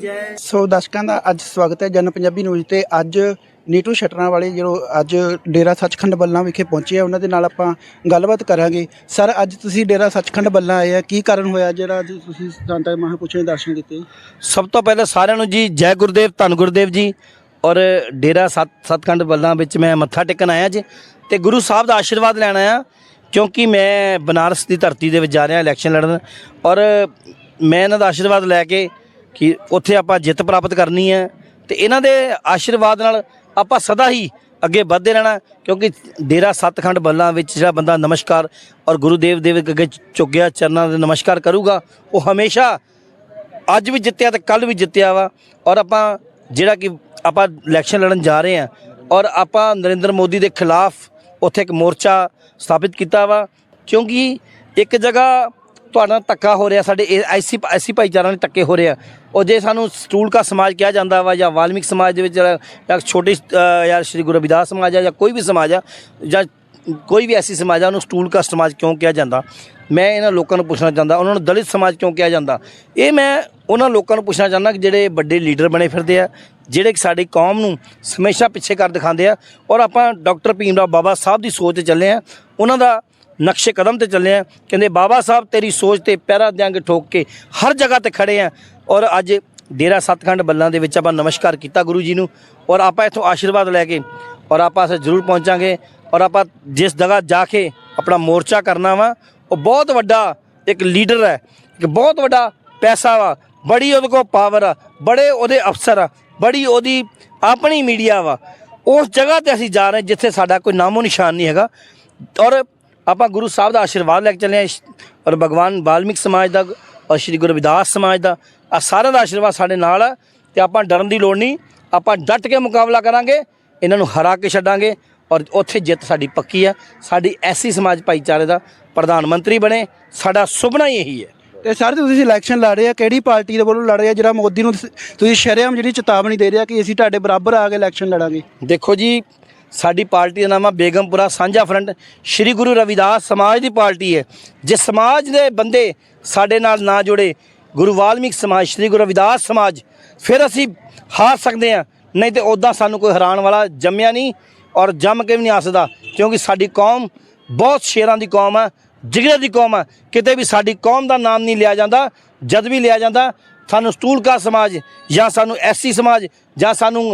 ਜੈ ਸੋ ਦਰਸ਼ਕਾਂ ਦਾ ਅੱਜ ਸਵਾਗਤ ਹੈ ਜਨ ਪੰਜਾਬੀ ਨਿਊਜ਼ ਤੇ। ਅੱਜ ਨੀਟੂ ਸ਼ਟਰਾਂ ਵਾਲੇ ਜਦੋਂ ਅੱਜ ਡੇਰਾ ਸੱਚਖੰਡ ਬੱਲਾਂ ਵਿਖੇ ਪਹੁੰਚੇ ਆ ਉਹਨਾਂ ਦੇ ਨਾਲ ਆਪਾਂ ਗੱਲਬਾਤ ਕਰਾਂਗੇ। ਸਰ ਅੱਜ ਤੁਸੀਂ ਡੇਰਾ ਸੱਚਖੰਡ ਬੱਲਾਂ ਆਏ ਆ। ਕੀ ਕਾਰਨ ਹੋਇਆ ਜਿਹੜਾ ਅੱਜ ਤੁਸੀਂ ਜਨਤਾ ਮਹਾਂ ਪੁੱਛੇ ਦਰਸ਼ਨ ਕੀਤੇ? ਸਭ ਤੋਂ ਪਹਿਲਾਂ ਸਾਰਿਆਂ ਨੂੰ ਜੀ ਜੈ ਗੁਰਦੇਵ ਧੰਨ ਗੁਰਦੇਵ ਜੀ। ਔਰ ਡੇਰਾ ਸਤ ਸਤਖੰਡ ਬੱਲਾਂ ਵਿੱਚ ਮੈਂ ਮੱਥਾ ਟੇਕਣ ਆਇਆ ਜੀ। ਤੇ ਗੁਰੂ ਸਾਹਿਬ ਦਾ ਆਸ਼ੀਰਵਾਦ ਲੈਣ ਆਇਆ ਕਿਉਂਕਿ ਮੈਂ ਬਨਾਰਸ ਦੀ ਧਰਤੀ ਦੇ ਵਿੱਚ ਜਾ ਰਿਹਾ ਇਲੈਕਸ਼ਨ ਲੜਨ। ਔਰ ਮੈਂ ਇਹਨਾਂ ਦਾ ਆਸ਼ੀਰਵਾਦ ਲੈ ਕੇ ਕਿ ਉੱਥੇ ਆਪਾਂ ਜਿੱਤ ਪ੍ਰਾਪਤ ਕਰਨੀ ਹੈ ਤੇ ਇਹਨਾਂ ਦੇ ਆਸ਼ੀਰਵਾਦ ਨਾਲ ਆਪਾਂ ਸਦਾ ਹੀ ਅੱਗੇ ਵੱਧਦੇ ਰਹਿਣਾ, ਕਿਉਂਕਿ ਡੇਰਾ ਸਤਖੰਡ ਬੱਲਾਂ ਵਿੱਚ ਜਿਹੜਾ ਬੰਦਾ ਨਮਸਕਾਰ ਔਰ ਗੁਰੂਦੇਵ ਦੇ ਅੱਗੇ ਚੁੱਗਿਆ ਚਰਨਾਂ ਦੇ ਨਮਸਕਾਰ ਕਰੂਗਾ, ਉਹ ਹਮੇਸ਼ਾ ਅੱਜ ਵੀ ਜਿੱਤਿਆ ਤੇ ਕੱਲ ਵੀ ਜਿੱਤਿਆ ਵਾ ਔਰ ਆਪਾਂ ਜਿਹੜਾ ਕਿ ਆਪਾਂ ਇਲੈਕਸ਼ਨ ਲੜਨ ਜਾ ਰਹੇ ਹਾਂ ਔਰ ਆਪਾਂ ਨਰਿੰਦਰ ਮੋਦੀ ਦੇ ਖਿਲਾਫ ਉੱਥੇ ਇੱਕ ਮੋਰਚਾ ਸਥਾਪਿਤ ਕੀਤਾ ਵਾ, ਕਿਉਂਕਿ ਇੱਕ ਜਗ੍ਹਾ ਤੁਹਾਡਾ ਧੱਕਾ ਹੋ ਰਿਹਾ, ਸਾਡੇ ਐਸੀ ਐਸੀ ਭਾਈਚਾਰਾ ਨੇ ਧੱਕੇ ਹੋ ਰਿਹਾ ਔਰ ਜੇ ਸਾਨੂੰ ਸਟੂਲ ਕਾ ਸਮਾਜ ਕਿਹਾ ਜਾਂਦਾ ਵਾ ਜਾਂ ਵਾਲਮੀਕ ਸਮਾਜ ਦੇ ਵਿੱਚ ਜਾਂ ਛੋਟੀ ਜਾਂ ਸ਼੍ਰੀ ਗੁਰੂ ਰਵਿਦਾਸ ਸਮਾਜ ਆ ਜਾਂ ਕੋਈ ਵੀ ਸਮਾਜ ਆ, ਜਾਂ ਕੋਈ ਵੀ ਐਸੀ ਸਮਾਜ ਆ, ਉਹਨੂੰ ਸਟੂਲ ਕਾ ਸਮਾਜ ਕਿਉਂ ਕਿਹਾ ਜਾਂਦਾ? ਮੈਂ ਇਹਨਾਂ ਲੋਕਾਂ ਨੂੰ ਪੁੱਛਣਾ ਚਾਹੁੰਦਾ, ਉਹਨਾਂ ਨੂੰ ਦਲਿਤ ਸਮਾਜ ਕਿਉਂ ਕਿਹਾ ਜਾਂਦਾ? ਇਹ ਮੈਂ ਉਹਨਾਂ ਲੋਕਾਂ ਨੂੰ ਪੁੱਛਣਾ ਚਾਹੁੰਦਾ ਕਿ ਜਿਹੜੇ ਵੱਡੇ ਲੀਡਰ ਬਣੇ ਫਿਰਦੇ ਆ, ਜਿਹੜੇ ਕਿ ਸਾਡੀ ਕੌਮ ਨੂੰ ਹਮੇਸ਼ਾ ਪਿੱਛੇ ਕਰ ਦਿਖਾਉਂਦੇ ਆ, ਔਰ ਆਪਾਂ ਡਾਕਟਰ ਭੀਮ ਰਾਓ ਬਾਬਾ ਸਾਹਿਬ ਦੀ ਸੋਚ ਤੇ ਚੱਲੇ ਆ, ਉਹਨਾਂ ਦਾ ਨਕਸ਼ੇ ਕਦਮ ਤੇ ਚੱਲੇ ਆ। ਕਹਿੰਦੇ, ਬਾਬਾ ਸਾਹਿਬ, ਤੇਰੀ ਸੋਚ ਤੇ ਪੈਰਾ ਦਿਆਂਗੇ ਠੋਕ ਕੇ ਹਰ ਜਗ੍ਹਾ ਤੇ ਖੜੇ ਆ। ਔਰ ਅੱਜ ਡੇਰਾ ਸਤਖੰਡ ਬੱਲਾਂ ਦੇ ਵਿੱਚ ਆਪਾਂ ਨਮਸਕਾਰ ਕੀਤਾ ਗੁਰੂ ਜੀ ਨੂੰ। ਔਰ ਆਪਾਂ ਇੱਥੋਂ ਆਸ਼ੀਰਵਾਦ ਲੈ ਕੇ ਔਰ ਆਪਾਂ ਅਸੀਂ ਜ਼ਰੂਰ ਪਹੁੰਚਾਂਗੇ। ਔਰ ਆਪਾਂ ਜਿਸ ਜਗ੍ਹਾ ਜਾ ਕੇ ਆਪਣਾ ਮੋਰਚਾ ਕਰਨਾ ਵਾ, ਉਹ ਬਹੁਤ ਵੱਡਾ ਇੱਕ ਲੀਡਰ ਹੈ। ਇੱਕ ਬਹੁਤ ਵੱਡਾ ਪੈਸਾ ਵਾ। ਬੜੀ ਉਹਦੇ ਕੋਲ ਪਾਵਰ ਆ। ਬੜੇ ਉਹਦੇ ਅਫਸਰ ਆ। ਬੜੀ ਉਹਦੀ ਆਪਣੀ ਮੀਡੀਆ ਵਾ। ਉਸ ਜਗ੍ਹਾ ਤੇ ਅਸੀਂ ਜਾ ਰਹੇ ਜਿੱਥੇ ਸਾਡਾ ਕੋਈ ਨਾਮੋ ਨਿਸ਼ਾਨ ਨਹੀਂ ਹੈਗਾ। ਔਰ ਆਪਾਂ ਗੁਰੂ ਸਾਹਿਬ ਦਾ ਆਸ਼ੀਰਵਾਦ ਲੈ ਕੇ ਚੱਲੇ ਹਾਂ ਔਰ ਭਗਵਾਨ ਵਾਲਮੀਕ ਸਮਾਜ ਦਾ ਔਰ ਸ਼੍ਰੀ ਗੁਰੂ ਰਵਿਦਾਸ ਸਮਾਜ ਦਾ। ਆ ਸਾਰਿਆਂ ਦਾ ਆਸ਼ੀਰਵਾਦ ਸਾਡੇ ਨਾਲ ਆ ਤੇ ਆਪਾਂ ਡਰਨ ਦੀ ਲੋੜ ਨਹੀਂ। ਆਪਾਂ ਡਟ ਕੇ ਮੁਕਾਬਲਾ ਕਰਾਂਗੇ ਇਹਨਾਂ ਨੂੰ ਹਰਾ ਕੇ ਛੱਡਾਂਗੇ ਔਰ ਉੱਥੇ ਜਿੱਤ ਸਾਡੀ ਪੱਕੀ ਆ। ਸਾਡੀ ਐਸੀ ਸਮਾਜ ਭਾਈਚਾਰੇ ਦਾ ਪ੍ਰਧਾਨ ਮੰਤਰੀ ਬਣੇ ਸਾਡਾ ਸੁਪਨਾ ਹੀ ਇਹੀ ਹੈ। ਤੇ ਸਰ ਤੁਸੀਂ ਇਲੈਕਸ਼ਨ ਲੜ ਰਹੇ ਆ ਕਿਹੜੀ ਪਾਰਟੀ ਦੇ ਵੱਲੋਂ ਲੜ ਰਹੇ ਆ? ਜਿਹੜਾ ਮੋਦੀ ਨੂੰ ਤੁਸੀਂ- ਤੁਸੀਂ ਸ਼ਰੇਆਮ ਜਿਹੜੀ ਚੇਤਾਵਨੀ ਦੇ ਰਿਹਾ ਕਿ ਅਸੀਂ ਤੁਹਾਡੇ ਬਰਾਬਰ ਆ ਕੇ ਇਲੈਕਸ਼ਨ ਲੜਾਂਗੇ। ਦੇਖੋ ਜੀ ਸਾਡੀ ਪਾਰਟੀ ਦਾ ਨਾਮ ਆ ਬੇਗਮਪੁਰਾ ਸਾਂਝਾ ਫਰੰਟ। ਸ਼੍ਰੀ ਗੁਰੂ ਰਵਿਦਾਸ ਸਮਾਜ ਦੀ ਪਾਰਟੀ ਹੈ। ਜੇ ਸਮਾਜ ਦੇ ਬੰਦੇ ਸਾਡੇ ਨਾਲ ਨਾ ਜੁੜੇ, ਗੁਰੂ ਵਾਲਮੀਕ ਸਮਾਜ, ਸ਼੍ਰੀ ਗੁਰੂ ਰਵਿਦਾਸ ਸਮਾਜ, ਫਿਰ ਅਸੀਂ ਹਾਰ ਸਕਦੇ ਹਾਂ। ਨਹੀਂ ਤੇ ਉਦਾਂ ਸਾਨੂੰ ਕੋਈ ਹਰਾਣ ਵਾਲਾ ਜੰਮਿਆ ਨਹੀਂ ਔਰ ਜੰਮ ਕੇ ਵੀ ਨਹੀਂ ਆ ਸਕਦਾ, ਕਿਉਂਕਿ ਸਾਡੀ ਕੌਮ ਬਹੁਤ ਸ਼ੇਰਾਂ ਦੀ ਕੌਮ ਆ, ਜਿਗਰੇ ਦੀ ਕੌਮ ਆ। ਕਿਤੇ ਵੀ ਸਾਡੀ ਕੌਮ ਦਾ ਨਾਮ ਨਹੀਂ ਲਿਆ ਜਾਂਦਾ, ਜਦ ਵੀ ਲਿਆ ਜਾਂਦਾ, ਸਾਨੂੰ ਸਟੂਲਕਾ ਸਮਾਜ ਜਾਂ ਸਾਨੂੰ ਐਸੀ ਸਮਾਜ ਜਾਂ ਸਾਨੂੰ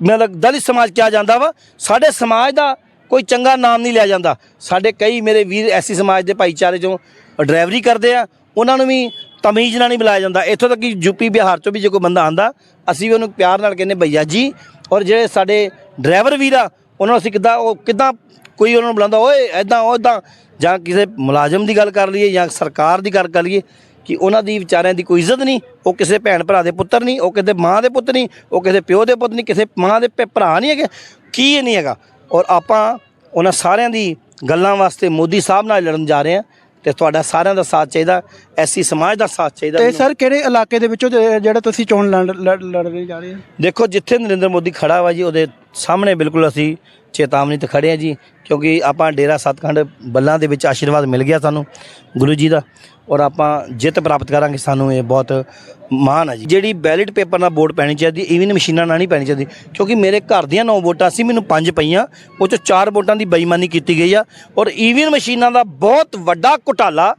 ਮਤਲਬ ਦਲਿਤ ਸਮਾਜ ਕਿਹਾ ਜਾਂਦਾ ਵਾ, ਸਾਡੇ ਸਮਾਜ ਦਾ ਕੋਈ ਚੰਗਾ ਨਾਮ ਨਹੀਂ ਲਿਆ ਜਾਂਦਾ। ਸਾਡੇ ਕਈ ਮੇਰੇ ਵੀਰ ਐਸੀ ਸਮਾਜ ਦੇ ਭਾਈਚਾਰੇ ਚੋਂ ਡਰਾਈਵਰੀ ਕਰਦੇ ਆ, ਉਹਨਾਂ ਨੂੰ ਵੀ ਤਮੀਜ਼ ਨਾਲ ਨਹੀਂ ਬੁਲਾਇਆ ਜਾਂਦਾ। ਇੱਥੋਂ ਤੱਕ ਕਿ ਯੂਪੀ ਬਿਹਾਰ ਚੋਂ ਵੀ ਜੇ ਕੋਈ ਬੰਦਾ ਆਂਦਾ, ਅਸੀਂ ਵੀ ਉਹਨੂੰ ਪਿਆਰ ਨਾਲ ਕਹਿੰਦੇ, ਭਈਆ ਜੀ, ਔਰ ਜਿਹੜੇ ਸਾਡੇ ਡਰਾਈਵਰ ਵੀਰ ਆ, ਉਹਨਾਂ ਨੂੰ ਅਸੀਂ ਕਿੱਦਾਂ, ਉਹ ਕਿੱਦਾਂ ਕੋਈ ਉਹਨਾਂ ਨੂੰ ਬੁਲਾਉਂਦਾ, ਓਏ ਐਦਾਂ ਉਹ ਏਦਾਂ ਜਾਂ ਕਿਸੇ ਮੁਲਾਜ਼ਮ ਦੀ ਗੱਲ ਕਰ ਲਈਏ ਜਾਂ ਸਰਕਾਰ ਦੀ ਗੱਲ ਕਰ ਲਈਏ ਕਿ ਉਹਨਾਂ ਦੀ ਵਿਚਾਰਿਆਂ ਦੀ ਕੋਈ ਇੱਜ਼ਤ ਨਹੀਂ ਉਹ ਕਿਸੇ ਭੈਣ ਭਰਾ ਦੇ ਪੁੱਤਰ ਨਹੀਂ ਉਹ ਕਿਸੇ ਮਾਂ ਦੇ ਪੁੱਤ ਨਹੀਂ ਉਹ ਕਿਸੇ ਪਿਓ ਦੇ ਪੁੱਤ ਨਹੀਂ ਕਿਸੇ ਮਾਂ ਦੇ ਭਰਾ ਨਹੀਂ ਹੈਗੇ ਕੀ ਇਹ ਨਹੀਂ ਹੈਗਾ ਔਰ ਆਪਾਂ ਉਹਨਾਂ ਸਾਰਿਆਂ ਦੀ ਗੱਲਾਂ ਵਾਸਤੇ ਮੋਦੀ ਸਾਹਿਬ ਨਾਲ ਲੜਨ ਜਾ ਰਹੇ ਹਾਂ ਤੇ ਤੁਹਾਡਾ ਸਾਰਿਆਂ ਦਾ ਸਾਥ ਚਾਹੀਦਾ ਐਸੀ ਸਮਾਜ ਦਾ ਸਾਥ ਚਾਹੀਦਾ ਤੇ। ਸਰ ਕਿਹੜੇ ਇਲਾਕੇ ਦੇ ਵਿੱਚੋਂ ਜਿਹੜਾ ਤੁਸੀਂ ਚੋਣ ਲੜ ਲੜ- ਲੜਨੇ ਜਾ ਰਹੇ ਆ ਦੇਖੋ ਜਿੱਥੇ ਨਰਿੰਦਰ ਮੋਦੀ ਖੜਾ ਵਾ ਜੀ ਉਹਦੇ ਸਾਹਮਣੇ ਬਿਲਕੁਲ ਅਸੀਂ ਚੇਤਾਵਨੀ ਤੇ ਖੜੇ ਆ ਜੀ, ਕਿਉਂਕਿ ਆਪਾਂ ਡੇਰਾ ਸਤਖੰਡ ਬੱਲਾਂ ਦੇ ਵਿੱਚ ਆਸ਼ੀਰਵਾਦ ਮਿਲ ਗਿਆ ਸਾਨੂੰ ਗੁਰੂ ਜੀ ਦਾ ਔਰ ਆਪਾਂ ਜਿੱਤ ਪ੍ਰਾਪਤ ਕਰਾਂਗੇ, ਸਾਨੂੰ ਇਹ ਬਹੁਤ ਮਾਣ ਹੈ ਜੀ। ਜਿਹੜੀ ਬੈਲਟ ਪੇਪਰ ਨਾਲ ਵੋਟ ਪੈਣੀ ਚਾਹੀਦੀ ਈਵਨ ਮਸ਼ੀਨਾਂ ਨਾਲ ਨਹੀਂ ਪੈਣੀ ਚਾਹੀਦੀ, ਕਿਉਂਕਿ ਮੇਰੇ ਘਰ ਦੀਆਂ 9 ਵੋਟਾਂ ਸੀ, ਮੈਨੂੰ 5 ਪਈਆਂ, ਉਹ ਚੋਂ 4 ਵੋਟਾਂ ਦੀ ਬੇਈਮਾਨੀ ਕੀਤੀ ਗਈ ਆ ਔਰ ਈਵਨ ਮਸ਼ੀਨਾਂ ਦਾ ਬਹੁਤ ਵੱਡਾ ਘੁਟਾਲਾ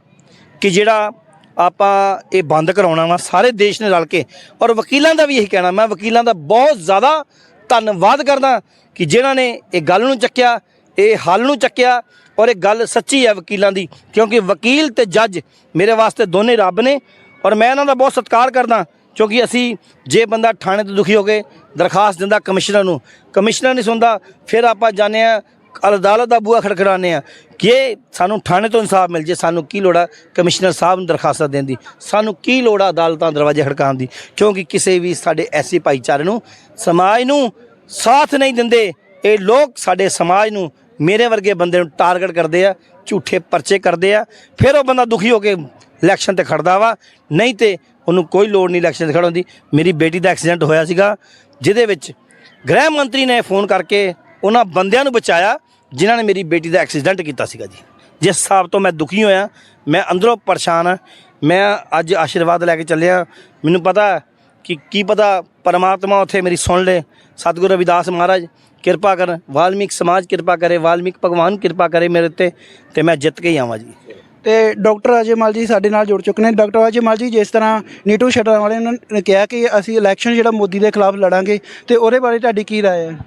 ਕਿ ਜਿਹੜਾ ਆਪਾਂ ਇਹ ਬੰਦ ਕਰਾਉਣਾ ਵਾ, ਸਾਰੇ ਦੇਸ਼ ਨੇ ਰਲ ਕੇ ਔਰ ਵਕੀਲਾਂ ਦਾ ਵੀ ਇਹੀ ਕਹਿਣਾ, ਮੈਂ ਵਕੀਲਾਂ ਦਾ ਬਹੁਤ ਜ਼ਿਆਦਾ ਧੰਨਵਾਦ ਕਰਦਾ ਕਿ ਜਿਨ੍ਹਾਂ ਨੇ ਇਹ ਗੱਲ ਨੂੰ ਚੱਕਿਆ, ਇਹ ਹੱਲ ਨੂੰ ਚੱਕਿਆ ਔਰ ਇਹ ਗੱਲ ਸੱਚੀ ਹੈ ਵਕੀਲਾਂ ਦੀ, ਕਿਉਂਕਿ ਵਕੀਲ ਤੇ ਜੱਜ ਮੇਰੇ ਵਾਸਤੇ ਦੋਨੇ ਰੱਬ ਨੇ ਔਰ ਮੈਂ ਇਹਨਾਂ ਦਾ ਬਹੁਤ ਸਤਿਕਾਰ ਕਰਦਾ, ਕਿਉਂਕਿ ਅਸੀਂ ਜੇ ਬੰਦਾ ਥਾਣੇ ਤੋਂ ਦੁਖੀ ਹੋ ਕੇ ਦਰਖਾਸਤ ਦਿੰਦਾ ਕਮਿਸ਼ਨਰ ਨੂੰ, ਕਮਿਸ਼ਨਰ ਨਹੀਂ ਸੁਣਦਾ, ਫਿਰ ਆਪਾਂ ਜਾਂਦੇ ਆ ਅਦਾਲਤ ਦਾ ਬੂਆ ਖੜਖੜਾਉਂਦੇ ਆ। ਕਿ ਸਾਨੂੰ ਥਾਣੇ ਤੋਂ ਇਨਸਾਫ ਮਿਲ ਜੇ, ਸਾਨੂੰ ਕੀ ਲੋੜ ਆ ਕਮਿਸ਼ਨਰ ਸਾਹਿਬ ਨੂੰ ਦਰਖਾਸਤਾਂ ਦੇਣ ਦੀ? ਸਾਨੂੰ ਕੀ ਲੋੜ ਆ ਅਦਾਲਤਾਂ ਦਰਵਾਜ਼ੇ ਖੜਕਾਉਣ ਦੀ? ਕਿਉਂਕਿ ਕਿਸੇ ਵੀ ਸਾਡੇ ਐਸੀ ਭਾਈਚਾਰੇ ਨੂੰ, ਸਮਾਜ ਨੂੰ ਸਾਥ ਨਹੀਂ ਦਿੰਦੇ, ਇਹ ਲੋਕ ਸਾਡੇ ਸਮਾਜ ਨੂੰ ਮੇਰੇ ਵਰਗੇ ਬੰਦੇ ਨੂੰ ਟਾਰਗੇਟ ਕਰਦੇ ਆ, ਝੂਠੇ ਪਰਚੇ ਕਰਦੇ ਆ। ਫਿਰ ਉਹ ਬੰਦਾ ਦੁਖੀ ਹੋ ਕੇ ਇਲੈਕਸ਼ਨ ਤੇ ਖੜਦਾ ਵਾ। ਨਹੀਂ ਤੇ ਉਹਨੂੰ ਕੋਈ ਲੋੜ ਨਹੀਂ ਇਲੈਕਸ਼ਨ ਤੇ ਖੜਨ ਦੀ। ਮੇਰੀ ਬੇਟੀ ਦਾ ਐਕਸੀਡੈਂਟ ਹੋਇਆ ਸੀਗਾ, ਜਿਹਦੇ ਵਿੱਚ ਗ੍ਰਹਿ ਮੰਤਰੀ ਨੇ ਫੋਨ ਕਰਕੇ ਉਹਨਾਂ ਬੰਦਿਆਂ ਨੂੰ ਬਚਾਇਆ। ਜਿਨ੍ਹਾਂ ਨੇ ਮੇਰੀ ਬੇਟੀ ਦਾ ਐਕਸੀਡੈਂਟ ਕੀਤਾ ਸੀਗਾ ਜੀ ਜਿਸ ਹਿਸਾਬ ਤੋਂ ਮੈਂ ਦੁਖੀ ਹੋਇਆ ਮੈਂ ਅੰਦਰੋਂ ਪਰੇਸ਼ਾਨ ਆ ਮੈਂ ਅੱਜ ਆਸ਼ੀਰਵਾਦ ਲੈ ਕੇ ਚੱਲਿਆ ਮੈਨੂੰ ਪਤਾ ਕਿ ਕੀ ਪਤਾ ਪਰਮਾਤਮਾ ਉੱਥੇ ਮੇਰੀ ਸੁਣ ਲੇ ਸਤਿਗੁਰੂ ਰਵਿਦਾਸ ਮਹਾਰਾਜ ਕਿਰਪਾ ਕਰਨ ਵਾਲਮੀਕ ਸਮਾਜ ਕਿਰਪਾ ਕਰੇ ਵਾਲਮੀਕ ਭਗਵਾਨ ਕਿਰਪਾ ਕਰੇ ਮੇਰੇ ਤੇ ਤੇ ਮੈਂ ਜਿੱਤ ਕੇ ਹੀ ਆਵਾਂ ਜੀ ਤੇ ਡਾਕਟਰ ਅਜੇਮਲ ਜੀ ਸਾਡੇ ਨਾਲ ਜੁੜ ਚੁੱਕੇ ਨੇ ਡਾਕਟਰ ਅਜੇਮਲ ਜੀ ਜਿਸ ਤਰ੍ਹਾਂ ਨੀਟੂ ਸ਼ਟਰ ਵਾਲਿਆਂ ਨੇ ਕਿਹਾ ਕਿ ਅਸੀਂ ਇਲੈਕਸ਼ਨ ਜਿਹੜਾ ਮੋਦੀ ਦੇ ਖਿਲਾਫ ਲੜਾਂਗੇ ਤੇ ਉਹਦੇ ਬਾਰੇ ਤੁਹਾਡੀ ਕੀ رائے ਹੈ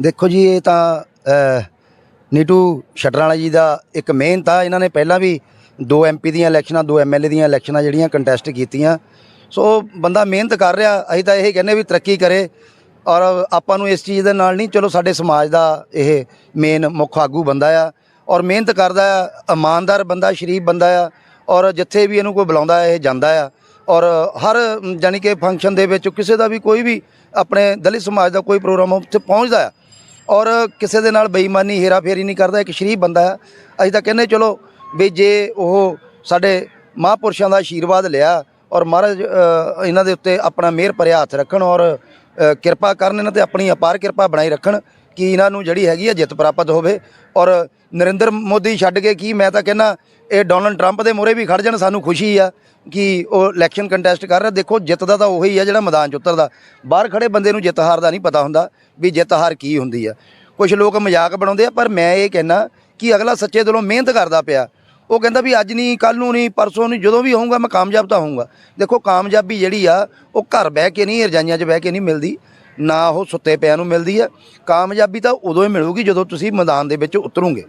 ਦੇਖੋ ਜੀ ਇਹ ਤਾਂ ਅ, ਨੀਟੂ ਸ਼ਟਰਾਲਾ ਜੀ ਦਾ ਇੱਕ ਮਿਹਨਤ ਆ ਇਹਨਾਂ ਨੇ ਪਹਿਲਾਂ ਵੀ ਦੋ ਐਮਪੀ ਦੀਆਂ ਇਲੈਕਸ਼ਨਾਂ ਦੋ ਐਮਐਲਏ ਦੀਆਂ ਇਲੈਕਸ਼ਨਾਂ ਜਿਹੜੀਆਂ ਕੰਟੈਸਟ ਕੀਤੀਆਂ। ਸੋ ਬੰਦਾ ਮਿਹਨਤ ਕਰ ਰਿਹਾ, ਅਸੀਂ ਤਾਂ ਇਹ ਕਹਿੰਦੇ ਵੀ ਤਰੱਕੀ ਕਰੇ। ਔਰ ਆਪਾਂ ਨੂੰ ਇਸ ਚੀਜ਼ ਦੇ ਨਾਲ ਨਹੀਂ, ਚਲੋ ਸਾਡੇ ਸਮਾਜ ਦਾ ਇਹ ਮੇਨ ਮੁੱਖ ਆਗੂ ਬੰਦਾ ਆ। ਔਰ ਮਿਹਨਤ ਕਰਦਾ ਆ, ਇਮਾਨਦਾਰ ਬੰਦਾ, ਸ਼ਰੀਫ ਬੰਦਾ ਆ। ਔਰ ਜਿੱਥੇ ਵੀ ਇਹਨੂੰ ਕੋਈ ਬੁਲਾਉਂਦਾ, ਇਹ ਜਾਂਦਾ ਆ। ਔਰ ਹਰ ਜਾਨੀ ਕਿ ਫੰਕਸ਼ਨ ਦੇ ਵਿੱਚ ਕਿਸੇ ਦਾ ਵੀ ਕੋਈ ਵੀ ਆਪਣੇ ਦਲਿਤ ਸਮਾਜ ਦਾ ਕੋਈ ਪ੍ਰੋਗਰਾਮ ਉੱਥੇ ਪਹੁੰਚਦਾ ਆ। ਔਰ ਕਿਸੇ ਦੇ ਨਾਲ ਬੇਈਮਾਨੀ, ਹੇਰਾਫੇਰੀ ਨਹੀਂ ਕਰਦਾ, ਇੱਕ ਸ਼ਰੀਫ ਬੰਦਾ ਹੈ। ਅਸੀਂ ਤਾਂ ਕਹਿੰਦੇ, ਚਲੋ ਵੀ ਜੇ ਉਹ ਸਾਡੇ ਮਹਾਂਪੁਰਸ਼ਾਂ ਦਾ ਆਸ਼ੀਰਵਾਦ ਲਿਆ ਔਰ ਮਹਾਰਾਜ ਇਹਨਾਂ ਦੇ ਉੱਤੇ ਆਪਣਾ ਮਿਹਰ ਭਰਿਆ ਹੱਥ ਰੱਖਣ ਔਰ ਕਿਰਪਾ ਕਰਨ ਇਹਨਾਂ ਤੇ ਆਪਣੀ ਅਪਾਰ ਕਿਰਪਾ ਬਣਾਈ ਰੱਖਣ ਕਿ ਇਹਨਾਂ ਨੂੰ ਜਿਹੜੀ ਹੈਗੀ ਆ ਜਿੱਤ ਪ੍ਰਾਪਤ ਹੋਵੇ। ਔਰ ਨਰਿੰਦਰ ਮੋਦੀ ਛੱਡ ਕੇ ਕੀ, ਮੈਂ ਤਾਂ ਕਹਿੰਦਾ, ਇਹ ਡੋਨਲਡ ਟਰੰਪ ਦੇ ਮੂਹਰੇ ਵੀ ਖੜ ਜਾਣ, ਸਾਨੂੰ ਖੁਸ਼ੀ ਆ ਕਿ ਉਹ ਇਲੈਕਸ਼ਨ ਕੰਟੈਸਟ ਕਰ ਰਿਹਾ। ਦੇਖੋ, ਜਿੱਤਦਾ ਤਾਂ ਉਹੀ ਆ ਜਿਹੜਾ ਮੈਦਾਨ 'ਚ ਉਤਰਦਾ। ਬਾਹਰ ਖੜੇ ਬੰਦੇ ਨੂੰ ਜਿੱਤ ਹਾਰ ਦਾ ਨਹੀਂ ਪਤਾ ਹੁੰਦਾ ਵੀ ਜਿੱਤ ਹਾਰ ਕੀ ਹੁੰਦੀ ਆ। ਕੁਝ ਲੋਕ ਮਜ਼ਾਕ ਬਣਾਉਂਦੇ ਆ, ਪਰ ਮੈਂ ਇਹ ਕਹਿਣਾ ਕਿ ਅਗਲਾ ਸੱਚੇ ਦਿਲੋਂ ਮਿਹਨਤ ਕਰਦਾ ਪਿਆ। ਉਹ ਕਹਿੰਦਾ ਵੀ ਅੱਜ ਨਹੀਂ ਕੱਲ ਨੂੰ ਨਹੀਂ, ਪਰਸੋਂ ਨਹੀਂ, ਜਦੋਂ ਵੀ ਹੋਊਗਾ ਮੈਂ ਕਾਮਯਾਬ ਤਾਂ ਹੋਊਗਾ। ਦੇਖੋ, ਕਾਮਯਾਬੀ ਜਿਹੜੀ ਆ, ਉਹ ਘਰ ਬਹਿ ਕੇ ਨਹੀਂ, ਰਜਾਈਆਂ 'ਚ ਬਹਿ ਕੇ ਨਹੀਂ ਮਿਲਦੀ। ਨਾ ਉਹ ਸੁੱਤੇ ਪਿਆਂ ਨੂੰ ਮਿਲਦੀ ਆ ਕਾਮਯਾਬੀ ਤਾਂ ਉਦੋਂ ਹੀ ਮਿਲੂਗੀ ਜਦੋਂ ਤੁਸੀਂ ਮੈਦਾਨ ਦੇ ਵਿੱਚ ਉਤਰੋਗੇ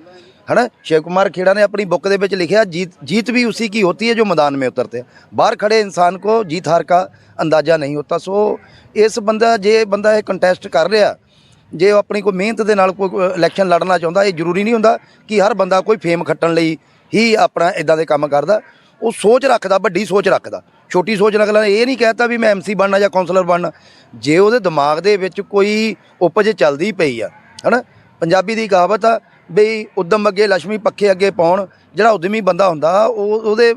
ਹਨਾ ਸ਼ਿਵ ਕੁਮਾਰ ਖੇੜਾ ਨੇ ਆਪਣੀ ਬੁੱਕ ਦੇ ਵਿੱਚ ਲਿਖਿਆ जीत जीत भी उसी की होती है जो मैदान में उतरते हैं बाहर खड़े इंसान को जीत हार का अंदाजा नहीं होता सो ਇਸ ਬੰਦਾ ਜੇ ਬੰਦਾ ਇਹ ਕੰਟੈਸਟ ਕਰ ਰਿਹਾ ਜੇ ਉਹ ਆਪਣੀ ਕੋਈ ਮਿਹਨਤ ਦੇ ਨਾਲ ਕੋਈ ਇਲੈਕਸ਼ਨ ਲੜਨਾ ਚਾਹੁੰਦਾ ਇਹ ਜ਼ਰੂਰੀ ਨਹੀਂ ਹੁੰਦਾ ਕਿ ਹਰ ਬੰਦਾ ਕੋਈ ਫੇਮ ਖੱਟਣ ਲਈ ਹੀ ਆਪਣਾ ਇਦਾਂ ਦੇ ਕੰਮ ਕਰਦਾ ਉਹ ਸੋਚ ਰੱਖਦਾ, ਵੱਡੀ ਸੋਚ ਰੱਖਦਾ। ਛੋਟੀ ਸੋਚ ਨਾਲ ਅਗਲਾ ਨੇ ਇਹ ਨਹੀਂ ਕਹਿਤਾ ਵੀ ਮੈਂ ਐਮਸੀ ਬਣਨਾ ਜਾਂ ਕਾਉਂਸਲਰ ਬਣਨਾ। ਜੇ ਉਹਦੇ ਦਿਮਾਗ ਦੇ ਵਿੱਚ ਕੋਈ ਉਪਜ ਚੱਲਦੀ ਪਈ ਆ, ਹਨਾ? ਪੰਜਾਬੀ ਦੀ ਕਹਾਵਤ ਆ ਬਈ ਉਦਮ ਅੱਗੇ ਲక్ష్ਮੀ ਪੱਖੇ ਅੱਗੇ ਪਾਉਣ। ਜਿਹੜਾ ਉਦਮੀ ਬੰਦਾ ਹੁੰਦਾ, ਉਹ ਉਹਦੇ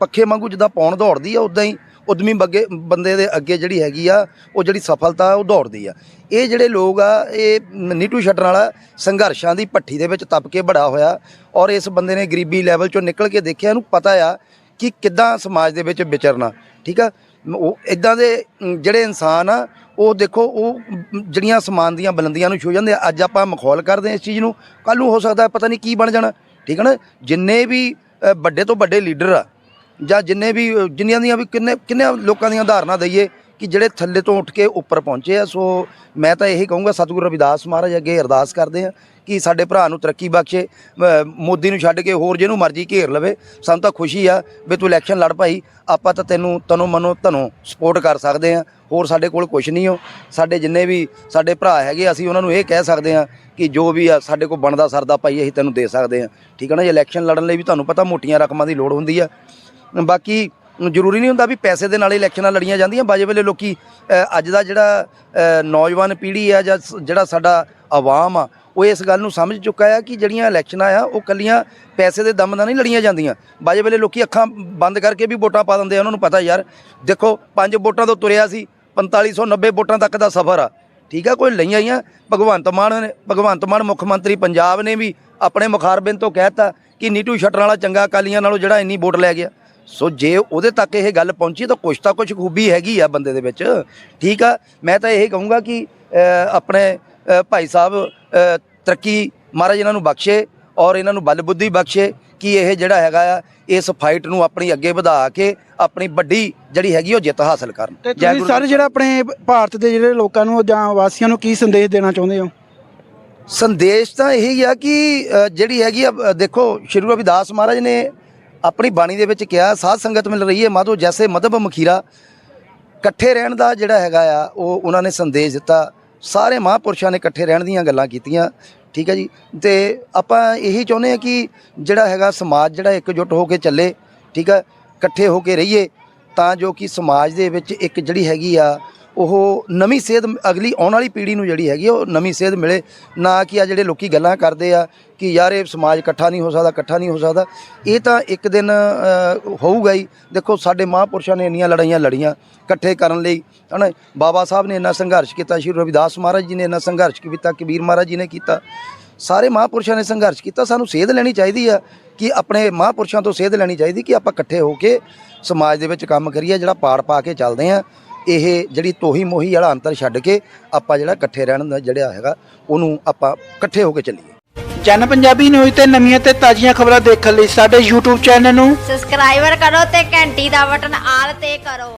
ਪੱਖੇ ਵਾਂਗੂ ਜਿੱਦਾਂ ਪਾਉਣ ਦੌੜਦੀ ਆ ਉਦਾਂ ਹੀ ਉਦਮੀ ਬੱਗੇ ਬੰਦੇ ਦੇ ਅੱਗੇ ਜਿਹੜੀ ਹੈਗੀ ਆ, ਉਹ ਜਿਹੜੀ ਸਫਲਤਾ ਉਹ ਦੌੜਦੀ ਆ। ਇਹ ਜਿਹੜੇ ਲੋਕ ਆ, ਇਹ ਨੀਟੂ ਛੱਡਣ ਵਾਲਾ ਸੰਘਰਸ਼ਾਂ ਦੀ ਭੱਠੀ ਦੇ ਵਿੱਚ ਤਪ ਕੇ ਬੜਾ ਹੋਇਆ ਔਰ ਇਸ ਬੰਦੇ ਨੇ ਗਰੀਬੀ ਲੈਵਲ ਚੋਂ ਨਿਕਲ ਕੇ ਦੇਖਿਆ, ਇਹਨੂੰ ਪਤਾ ਆ ਕਿ ਕਿੱਦਾਂ ਸਮਾਜ ਦੇ ਵਿੱਚ ਵਿਚਰਨਾ, ਠੀਕ ਆ? ਉਹ ਇਦਾਂ ਦੇ ਜਿਹੜੇ ਇਨਸਾਨ ਆ, ਉਹ ਦੇਖੋ, ਉਹ ਜਿਹੜੀਆਂ ਸਮਾਨ ਦੀਆਂ ਬੁਲੰਦੀਆਂ ਨੂੰ ਛੂ ਜਾਂਦੇ ਆ, ਅੱਜ ਆਪਾਂ ਮਖੌਲ ਕਰਦੇ ਆ ਇਸ ਚੀਜ਼ ਨੂੰ ਕੱਲ ਨੂੰ ਹੋ ਸਕਦਾ ਪਤਾ ਨਹੀਂ ਕੀ ਬਣ ਜਾਣਾ, ਠੀਕ ਹੈ ਨਾ? ਜਿੰਨੇ ਵੀ ਵੱਡੇ ਤੋਂ ਵੱਡੇ ਲੀਡਰ ਆ, ਜਾਂ ਜਿੰਨੇ ਵੀ ਜਿੰਨੀਆਂ ਦੀਆਂ ਵੀ ਕਿੰਨੇ ਕਿੰਨੇ ਲੋਕਾਂ ਦੀਆਂ ਉਦਾਹਰਨਾਂ ਦਈਏ ਕਿ ਜਿਹੜੇ ਥੱਲੇ ਤੋਂ ਉੱਠ ਕੇ ਉੱਪਰ ਪਹੁੰਚੇ ਆ, ਸੋ ਮੈਂ ਤਾਂ ਇਹੀ ਕਹੂੰਗਾ, ਸਤਿਗੁਰੂ ਰਵਿਦਾਸ ਮਹਾਰਾਜ ਅੱਗੇ ਅਰਦਾਸ ਕਰਦੇ ਆ ਕਿ ਸਾਡੇ ਭਰਾ ਨੂੰ ਤਰੱਕੀ ਬਖਸ਼ੇ ਮੋਦੀ ਨੂੰ ਛੱਡ ਕੇ ਹੋਰ ਜਿਹਨੂੰ ਮਰਜ਼ੀ ਘੇਰ ਲਵੇ, ਸਾਨੂੰ ਤਾਂ ਖੁਸ਼ੀ ਆ ਵੀ ਤੂੰ ਇਲੈਕਸ਼ਨ ਲੜ ਭਾਈ, ਆਪਾਂ ਤਾਂ ਤੈਨੂੰ ਤਨੋਂ ਮਨੋਂ ਧਨੋਂ ਸਪੋਰਟ ਕਰ ਸਕਦੇ ਆ, ਹੋਰ ਸਾਡੇ ਕੋਲ ਕੁਝ ਨਹੀਂ ਹੋ ਸਾਡੇ ਜਿੰਨੇ ਵੀ ਸਾਡੇ ਭਰਾ ਹੈਗੇ, ਅਸੀਂ ਉਹਨਾਂ ਨੂੰ ਇਹ ਕਹਿ ਸਕਦੇ ਆ ਕਿ ਜੋ ਵੀ ਆ, ਸਾਡੇ ਕੋਲ ਬਣਦਾ ਸਰਦਾ ਭਾਈ, ਅਸੀਂ ਤੈਨੂੰ ਦੇ ਸਕਦੇ ਆ। ਠੀਕ ਹੈ ਨਾ, ਜੇ ਇਲੈਕਸ਼ਨ ਲੜਨ ਲਈ ਵੀ ਤੁਹਾਨੂੰ ਪਤਾ ਮੋਟੀਆਂ ਰਕਮਾਂ ਦੀ ਲੋੜ ਹੁੰਦੀ ਆ। ਬਾਕੀ ਜ਼ਰੂਰੀ ਨਹੀਂ ਹੁੰਦਾ ਵੀ ਪੈਸੇ ਦੇ ਨਾਲ ਇਲੈਕਸ਼ਨਾਂ ਲੜੀਆਂ ਜਾਂਦੀਆਂ। ਬਾਜੇ ਵੇਲੇ ਲੋਕੀ ਅੱਜ ਦਾ ਜਿਹੜਾ ਨੌਜਵਾਨ ਪੀੜ੍ਹੀ ਆ ਜਾਂ ਸ- ਜਿਹੜਾ ਸਾਡਾ ਆਵਾਮ ਆ, ਉਹ ਇਸ ਗੱਲ ਨੂੰ ਸਮਝ ਚੁੱਕਾ ਆ ਕਿ ਜਿਹੜੀਆਂ ਇਲੈਕਸ਼ਨਾਂ ਆ, ਉਹ ਕੱਲੀਆਂ ਪੈਸੇ ਦੇ ਦਮ ਨਾਲ ਨਹੀਂ ਲੜੀਆਂ ਜਾਂਦੀਆਂ। ਬਾਜੇ ਵੇਲੇ ਲੋਕੀ ਅੱਖਾਂ ਬੰਦ ਕਰਕੇ ਵੀ ਵੋਟਾਂ ਪਾ ਦਿੰਦੇ ਆ, ਉਹਨਾਂ ਨੂੰ ਪਤਾ ਯਾਰ। ਦੇਖੋ, ਪੰਜ ਵੋਟਾਂ ਤੋਂ ਤੁਰਿਆ ਸੀ 4590 ਵੋਟਾਂ ਤੱਕ ਦਾ ਸਫ਼ਰ ਆ। ਠੀਕ ਆ, ਕੋਈ ਲਈਆਂ ਆਈਆਂ ਭਗਵੰਤ ਮਾਨ ਨੇ, ਭਗਵੰਤ ਮਾਨ ਮੁੱਖ ਮੰਤਰੀ ਪੰਜਾਬ ਨੇ ਵੀ ਆਪਣੇ ਮੁਖਾਰਬਿੰਦ ਤੋਂ ਕਹਿਤਾ ਕਿ ਨੀਟੂ ਸ਼ਟਰ ਵਾਲਾ ਚੰਗਾ ਅਕਾਲੀਆਂ ਨਾਲੋਂ ਜਿਹੜਾ ਇੰਨੀ ਵੋਟ ਲੈ ਗਿਆ। ਸੋ ਜੇ ਉਹਦੇ ਤੱਕ ਇਹ ਗੱਲ ਪਹੁੰਚੀ ਤਾਂ ਕੁਛ ਤਾਂ ਕੁਛ ਖੂਬੀ ਹੈਗੀ ਆ ਬੰਦੇ ਦੇ ਵਿੱਚ। ਠੀਕ ਆ? ਮੈਂ ਤਾਂ ਇਹ ਕਹੂੰਗਾ ਕਿ ਆਪਣੇ ਭਾਈ ਸਾਹਿਬ ਤਰੱਕੀ ਮਹਾਰਾਜ ਇਹਨਾਂ ਨੂੰ ਬਖਸ਼ੇ ਔਰ ਇਹਨਾਂ ਨੂੰ ਬਲ ਬੁੱਧੀ ਬਖਸ਼ੇ ਕਿ ਇਹ ਜਿਹੜਾ ਹੈਗਾ ਆ ਇਸ ਫਾਈਟ ਨੂੰ ਆਪਣੀ ਅੱਗੇ ਵਧਾ ਕੇ ਆਪਣੀ ਵੱਡੀ ਜਿਹੜੀ ਹੈਗੀ ਉਹ ਜਿੱਤ ਹਾਸਲ ਕਰਨ। ਤੇ ਜੈ ਤੁਸੀਂ ਗੁਰੂ ਸਾਰੇ ਜਿਹੜਾ ਆਪਣੇ ਭਾਰਤ ਦੇ ਜਿਹੜੇ ਲੋਕਾਂ ਨੂੰ ਜਾਂ ਵਾਸੀਆਂ ਨੂੰ ਕੀ ਸੰਦੇਸ਼ ਦੇਣਾ ਚਾਹੁੰਦੇ ਹੋ? ਸੰਦੇਸ਼ ਤਾਂ ਇਹੀ ਆ ਕਿ ਜਿਹੜੀ ਹੈਗੀ ਆ ਦੇਖੋ ਸ਼੍ਰੀ ਗੁਰੂ ਰਵਿਦਾਸ ਮਹਾਰਾਜ ਨੇ ਆਪਣੀ ਬਾਣੀ ਦੇ ਵਿੱਚ ਕਿਹਾ, ਸਾਧ ਸੰਗਤ ਮਿਲ ਰਹੀ ਹੈ ਮਾਧੋ ਜੈਸੇ ਮਦਬ ਮਖੀਰਾ। ਇਕੱਠੇ ਰਹਿਣ ਦਾ ਜਿਹੜਾ ਹੈਗਾ ਆ, ਉਹ ਉਹਨਾਂ ਨੇ ਸੰਦੇਸ਼ ਦਿੱਤਾ। ਸਾਰੇ ਮਹਾਂਪੁਰਸ਼ਾਂ ਨੇ ਇਕੱਠੇ ਰਹਿਣ ਦੀਆਂ ਗੱਲਾਂ ਕੀਤੀਆਂ। ਠੀਕ ਹੈ ਜੀ? ਤੇ ਆਪਾਂ ਇਹੀ ਚਾਹੁੰਦੇ ਹਾਂ ਕਿ ਜਿਹੜਾ ਹੈਗਾ ਸਮਾਜ ਜਿਹੜਾ ਇਕਜੁੱਟ ਹੋ ਕੇ ਚੱਲੇ, ਠੀਕ ਹੈ? ਇਕੱਠੇ ਹੋ ਕੇ ਰਹੀਏ ਤਾਂ ਜੋ ਕਿ ਸਮਾਜ ਦੇ ਵਿੱਚ ਇੱਕ ਜਿਹੜੀ ਹੈਗੀ ਆ ਉਹ ਨਵੀਂ ਸੇਧ ਅਗਲੀ ਆਉਣ ਵਾਲੀ ਪੀੜ੍ਹੀ ਨੂੰ ਜਿਹੜੀ ਹੈਗੀ ਆ, ਉਹ ਨਵੀਂ ਸੇਧ ਮਿਲੇ। ਨਾ ਕਿ ਆ ਜਿਹੜੇ ਲੋਕੀ ਗੱਲਾਂ ਕਰਦੇ ਆ ਕਿ ਯਾਰ ਇਹ ਸਮਾਜ ਇਕੱਠਾ ਨਹੀਂ ਹੋ ਸਕਦਾ ਇਕੱਠਾ ਨਹੀਂ ਹੋ ਸਕਦਾ। ਇਹ ਤਾਂ ਇੱਕ ਦਿਨ ਹੋਊਗਾ ਹੀ। ਦੇਖੋ ਸਾਡੇ ਮਹਾਂਪੁਰਸ਼ਾਂ ਨੇ ਇੰਨੀਆਂ ਲੜਾਈਆਂ ਲੜੀਆਂ ਇਕੱਠੇ ਕਰਨ ਲਈ। ਹਨਾ ਬਾਬਾ ਸਾਹਿਬ ਨੇ ਇੰਨਾ ਸੰਘਰਸ਼ ਕੀਤਾ ਸ਼੍ਰੀ ਰਵਿਦਾਸ ਮਹਾਰਾਜ ਜੀ ਨੇ ਇੰਨਾ ਸੰਘਰਸ਼ ਕੀਤਾ ਕਬੀਰ ਮਹਾਰਾਜ ਜੀ ਨੇ ਕੀਤਾ। ਸਾਰੇ ਮਹਾਂਪੁਰਸ਼ਾਂ ਨੇ ਸੰਘਰਸ਼ ਕੀਤਾ। ਸਾਨੂੰ ਸੇਧ ਲੈਣੀ ਚਾਹੀਦੀ ਆ ਕਿ ਆਪਣੇ ਮਹਾਂਪੁਰਸ਼ਾਂ ਤੋਂ ਸੇਧ ਲੈਣੀ ਚਾਹੀਦੀ ਕਿ ਆਪਾਂ ਇਕੱਠੇ ਹੋ ਕੇ ਸਮਾਜ ਦੇ ਵਿੱਚ ਕੰਮ ਕਰੀਏ ਜਿਹੜਾ ਪਾੜ ਪਾ ਕੇ ਚੱਲਦੇ ਆ। ਇਹ ਜਿਹੜੀ ਤੋਹੀ ਮੋਹੀ ਵਾਲਾ ਅੰਤਰ ਛੱਡ ਕੇ ਆਪਾਂ ਜਿਹੜਾ ਇਕੱਠੇ ਰਹਿਣ ਦਾ ਜਿਹੜਾ ਹੈਗਾ ਉਹਨੂੰ ਆਪਾਂ ਇਕੱਠੇ ਹੋ ਕੇ ਚੱਲੀਏ। ਜਨ ਪੰਜਾਬੀ ਨਿਊਜ਼ ਤੇ ਨਵੀਆਂ ਤੇ ਤਾਜ਼ੀਆਂ ਖਬਰਾਂ ਦੇਖਣ ਲਈ ਸਾਡੇ YouTube ਚੈਨਲ ਨੂੰ ਸਬਸਕ੍ਰਾਈਬਰ ਕਰੋ ਤੇ ਘੰਟੀ ਦਾ ਬਟਨ ਆਲ ਤੇ ਕਰੋ।